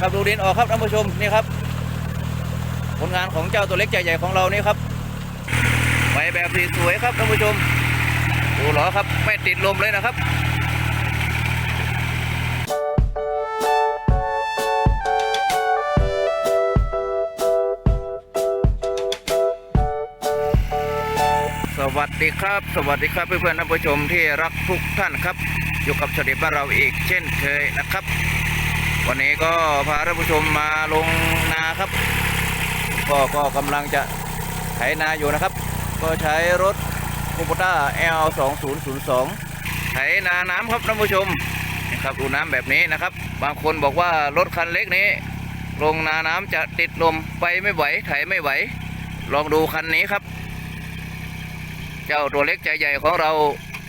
ครับดูดินออกครับท่านผู้ชมนี่ครับ ผลงานของเจ้าตัวเล็กใจใหญ่ของเรานี่ครับไปแบบสวยๆครับท่านผู้ชมดูเหรอครับไม่ติดลมเลยนะครับสวัสดีครับ สวัสดีครับเพื่อนๆท่านผู้ชมที่รักทุกท่านครับ อยู่กับเดบ้านเราอีกเช่นเคยนะครับ วันนี้ก็พาท่านผู้ชมมาลงนาครับ ก็ก็กำลังจะไถนาอยู่นะครับ ก็ใช้รถคูปต้า L 2 0 0 2ไถนาน้ำครับท่านผู้ชมนี่ครับดูน้ำแบบนี้นะครับ บางคนบอกว่ารถคันเล็กนี้ ลงนาน้ำจะติดลมไปไม่ไหวไถไม่ไหว ลองดูคันนี้ครับ เจ้าตัวเล็กใจใหญ่ของเรา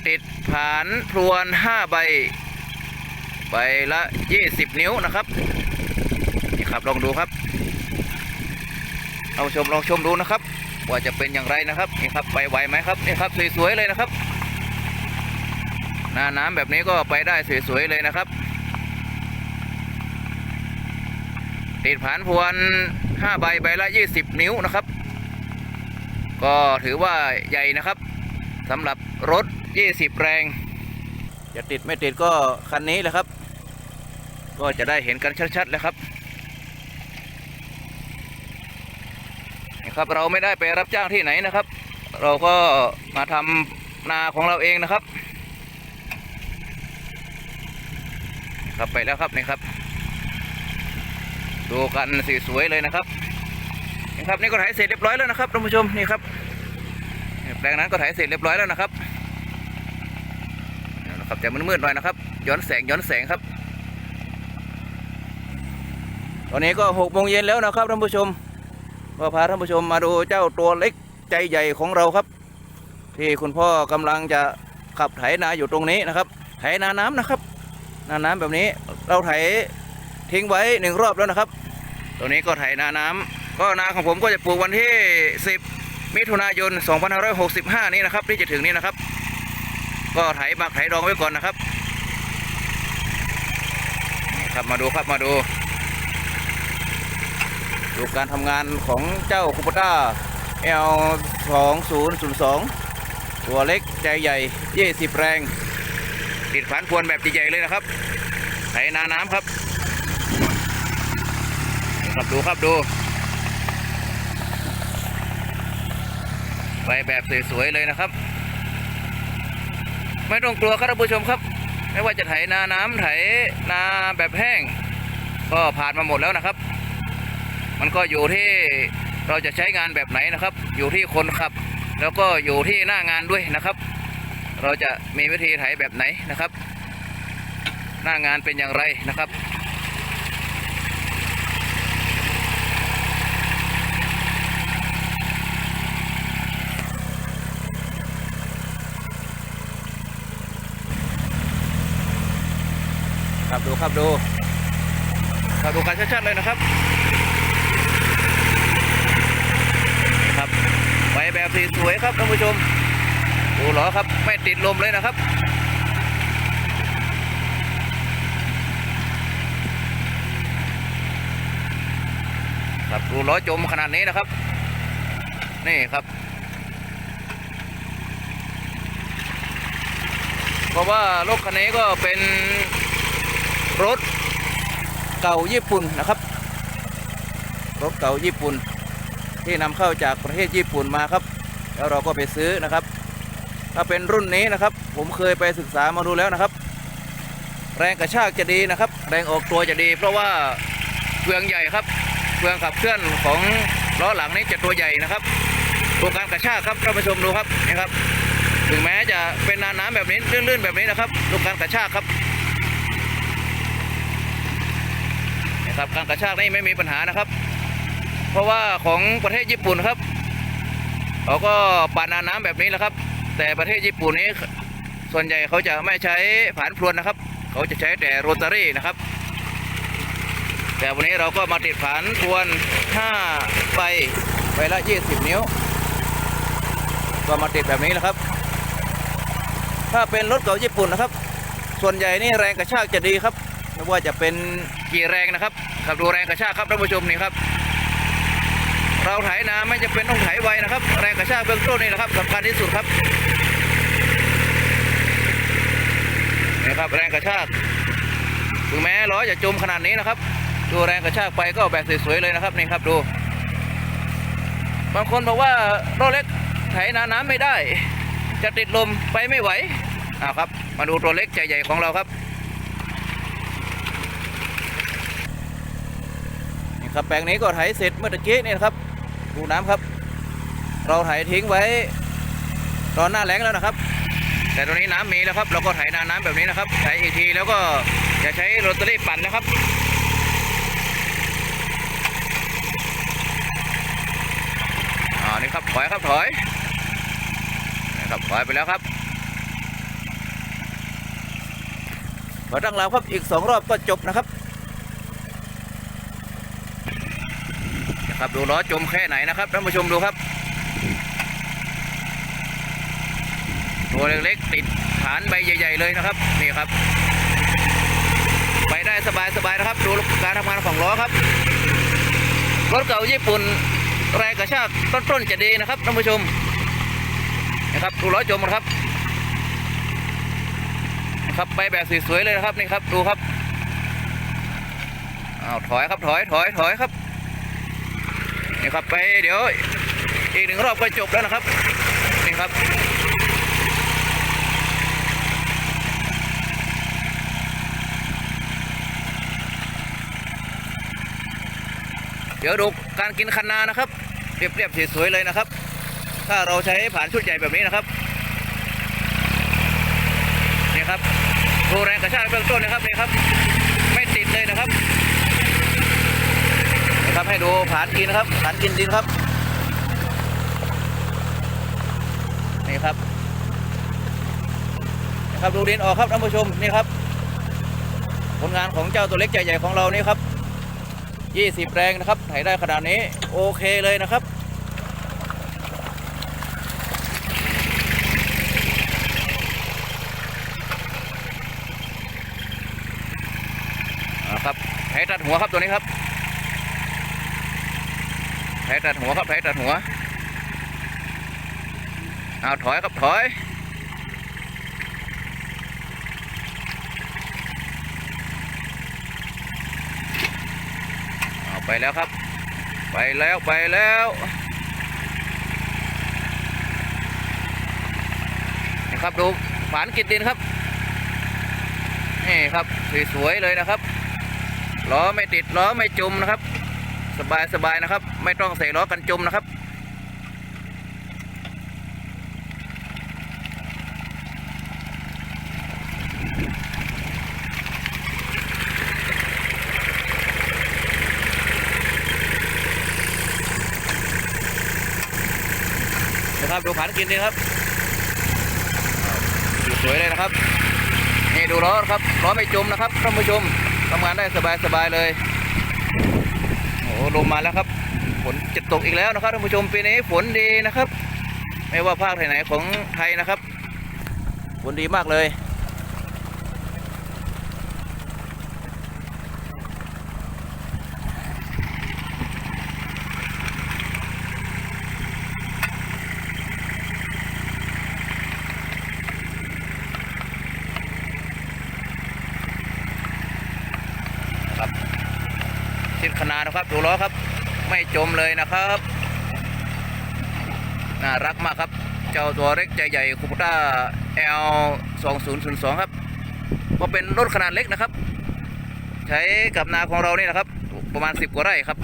ติดผานพรวน5ใบ ใบละ20นิ้วนะครับนี่ครับลองดูครับเอาชมลองชมดูนะครับ ว่าจะเป็นอย่างไรนะครับนี่ครับไปไหวไหมครับนี่ครับสวยๆเลยนะครับ หน้าน้ำแบบนี้ก็ไปได้สวยๆเลยนะครับติดผานพวน5ใบใบละ20นิ้วนะครับ ก็ถือว่าใหญ่นะครับสำหรับรถ20แรงจะติดไม่ติดก็คันนี้แหละครับ ก็จะได้เห็นกันชัดๆแล้วครับนี่ครับเราไม่ได้ไปรับจ้างที่ไหนนะครับ เราก็มาทำนาของเราเองนะครับ ครับไปแล้วครับนี่ครับ ดูกันสีสวยเลยนะครับนี่ครับนี่ก็ถ่ายเสร็จเรียบร้อยแล้วนะครับท่านผู้ชมนี่ครับแปลงนั้นก็ถ่ายเสร็จเรียบร้อยแล้วนะครับนะครับจะมืดๆหน่อยนะครับ ย้อนแสงย้อนแสงครับ ตอนนี้ก็หกโมงเย็นแล้วนะครับท่านผู้ชมก็พาท่านผู้ชมมาดูเจ้าตัวเล็กใจใหญ่ของเราครับ ที่คุณพ่อกำลังจะขับไถนาอยู่ตรงนี้นะครับ ไถนาน้ำนะครับนาน้ำแบบนี้เราไถทิ้งไว้หนึ่งรอบแล้วนะครับตัวนี้ก็ไถนาน้ำก็นาของผมก็จะปลูกวันที่ 10 มิถุนายน 2565 นี้นะครับ ที่จะถึงนี้นะครับ ก็ไถหมักไถดองไว้ก่อนนะครับครับมาดูครับมาดู ดูการทำงานของเจ้าคูปต้า L 2 0 0 2ตัวเล็กใจใหญ่ 20 แรง ติดผานพวนแบบใหญ่ๆเลยนะครับไถนาน้ำครับครับดูครับดูไปแบบสวยๆเลยนะครับ ไม่ต้องกลัวครับท่านผู้ชมครับ ไม่ว่าจะไถนาน้ำไถนาแบบแห้ง ก็ผ่านมาหมดแล้วนะครับ มันก็อยู่ที่เราจะใช้งานแบบไหนนะครับ อยู่ที่คนขับ แล้วก็อยู่ที่หน้างานด้วยนะครับ เราจะมีวิธีไถแบบไหนนะครับ หน้างานเป็นอย่างไรนะครับครับดูครับดูครับดูกันชัดๆเลยนะครับ นี่ครับ ไปแบบสวยๆครับท่านผู้ชมดูเหรอครับไม่ติดลมเลยนะครับครับดูล้อจมขนาดนี้นะครับ นี่ครับ เพราะว่ารถคันนี้ก็เป็นรถเก่าญี่ปุ่นนะครับ รถเก่าญี่ปุ่น ที่นำเข้าจากประเทศญี่ปุ่นมาครับ แล้วเราก็ไปซื้อนะครับ ถ้าเป็นรุ่นนี้นะครับ ผมเคยไปศึกษามาดูแล้วนะครับ แรงกระชากจะดีนะครับ แรงออกตัวจะดี เพราะว่าเฟืองใหญ่ครับเฟืองขับเคลื่อนของล้อหลังนี้จะตัวใหญ่นะครับตัวการกระชากครับท่านผู้ชมดูครับนี่ครับถึงแม้จะเป็นนาน้ำแบบนี้ลื่นๆแบบนี้นะครับดูการกระชากครับนะครับการกระชากนี่ไม่มีปัญหานะครับ เพราะว่าของประเทศญี่ปุ่นครับเขาก็ปั่นนาน้ำแบบนี้แหละครับ แต่ประเทศญี่ปุ่นนี้ ส่วนใหญ่เขาจะไม่ใช้ผานพรวนนะครับ เขาจะใช้แต่โรตารี่นะครับ แต่วันนี้เราก็มาติดผานพรวน5ใบใบละ20 นิ้ว ก็มาติดแบบนี้นะครับ ถ้าเป็นรถเก่าญี่ปุ่นนะครับ ส่วนใหญ่นี่แรงกระชากจะดีครับไม่ว่าจะเป็นกี่แรงนะครับครับดูแรงกระชากครับท่านผู้ชมนี่ครับ เราไถนาไม่จะเป็นต้องไถไวนะครับ แรงกระชากเบื้องต้นนี่นะครับสำคัญที่สุดครับนี่ครับแรงกระชากถึงแม้ล้อจะจมขนาดนี้นะครับ ดูแรงกระชากไปก็แบบสวยๆเลยนะครับนี่ครับดู บางคนบอกว่ารถเล็กไถนาน้ำไม่ได้ จะติดลมไปไม่ไหวอ้าวครับ มาดูตัวเล็กใจใหญ่ของเราครับนี่ครับแปลงนี้ก็ไถเสร็จเมื่อตะกี้นี่นะครับ ดูน้ำครับ เราไถทิ้งไว้ตอนหน้าแล้งแล้วนะครับ แต่ตอนนี้น้ำมีแล้วครับ เราก็ไถนาน้ำแบบนี้นะครับไถอีกทีแล้วก็อย่าใช้โรตารี่ปั่นนะครับอ่านี่ครับถอยครับถอยนะครับถอยไปแล้วครับขอตั้งลาวครับอีกสองรอบก็จบนะครับ นะครับดูล้อจมแค่ไหนนะครับท่านผู้ชมดูครับ ตัวเล็กๆติดฐานใบใหญ่ๆเลยนะครับนี่ครับ ไปได้สบายๆนะครับ ดูการทำงานของล้อครับ รถเก่าญี่ปุ่นแรงกระชากต้นๆจะดีนะครับท่านผู้ชมนะครับดูล้อจมครับนะครับไปแบบสวยๆเลยนะครับนี่ครับดูครับอ้าวถอยครับถอยถอยถอยครับ นี่ครับไปเดี๋ยวอีกหนึ่งรอบก็จบแล้วนะครับนี่ครับเดี๋ยวดูการกินคันนานะครับเรียบๆสวยๆเลยนะครับ ถ้าเราใช้ผ่านชุดใหญ่แบบนี้นะครับนี่ครับดูแรงกระชากเบื้องต้นนะครับนี่ครับ ไม่ติดเลยนะครับ นะครับ ให้ดูผ่านกินนะครับผ่านกินดินครับ นี่ครับนะครับดูดินออกครับท่านผู้ชมนี่ครับ ผลงานของเจ้าตัวเล็กใจใหญ่ของเรานี่ครับ 20 แรงนะครับไถได้ขนาดนี้โอเคเลยนะครับอ่าครับไถตัดหัวครับตัวนี้ครับ ไถตัดหัวครับไถตัดหัวเอาถอยครับถอยเอาไปแล้วครับ ไปแล้วไปแล้วนี่ครับดูฝานกิดดินครับนี่ครับสวยๆเลยนะครับล้อไม่ติดล้อไม่จมนะครับ สบายสบายนะครับ ไม่ต้องใส่ล้อกันจมนะครับ นะครับดูผานกินดีครับสวยเลยนะครับ นี่ดูล้อครับล้อไม่จมนะครับท่านผู้ชมทำงานได้สบายๆเลย ลมมาแล้วครับ ฝนจะตกอีกแล้วนะครับท่านผู้ชมปีนี้ฝนดีนะครับ ไม่ว่าภาคไหนของไทยนะครับ ฝนดีมากเลย ทิศข นะครับ ดูล้อครับ ไม่จมเลยนะครับ น่ารักมากครับ เจ้าตัวเล็กใจใหญ่คูปต้า L 2 0 0 2ครับก็เป็นรถขนาดเล็กนะครับ ใช้กับนาของเรานี่นะครับ ประมาณ 10 กว่าไร่ครับ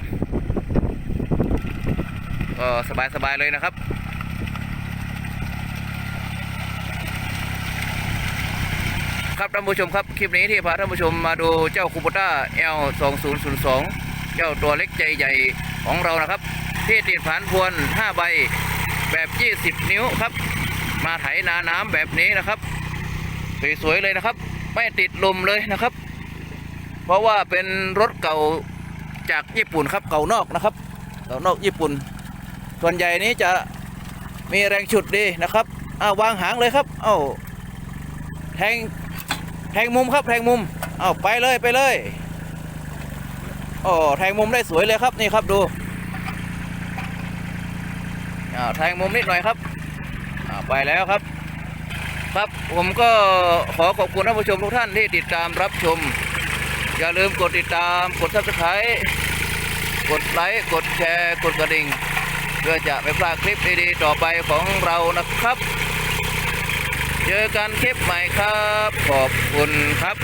ก็สบายๆเลยนะครับครับท่านผู้ชมครับ คลิปนี้ที่พาท่านผู้ชมมาดูเจ้าคูปต้า L 2 0 0 2 เจ้าตัวเล็กใจใหญ่ของเรานะครับ ที่ติดผานพวน 5 ใบแบบ 20 นิ้วครับ มาไถนาน้ำแบบนี้นะครับ สวยๆเลยนะครับ ไม่ติดลมเลยนะครับ เพราะว่าเป็นรถเก่าจากญี่ปุ่นครับเก่านอกนะครับเก่านอกญี่ปุ่น ส่วนใหญ่นี้จะมีแรงฉุดดีนะครับอ้าววางหางเลยครับเอ้าแทงแทงมุมครับแทงมุมเอาไปเลยไปเลย โอ้แทงมุมได้สวยเลยครับนี่ครับดูอ่าแทงมุมนิดหน่อยครับอ่าไปแล้วครับ ครับผมก็ขอขอบคุณท่านผู้ชมทุกท่านที่ติดตามรับชม อย่าลืมกดติดตามกด subscribe กดไลค์กดแชร์กดกระดิ่ง เพื่อจะไม่พลาดคลิปดีๆต่อไปของเรานะครับ เจอกันคลิปใหม่ครับ ขอบคุณครับ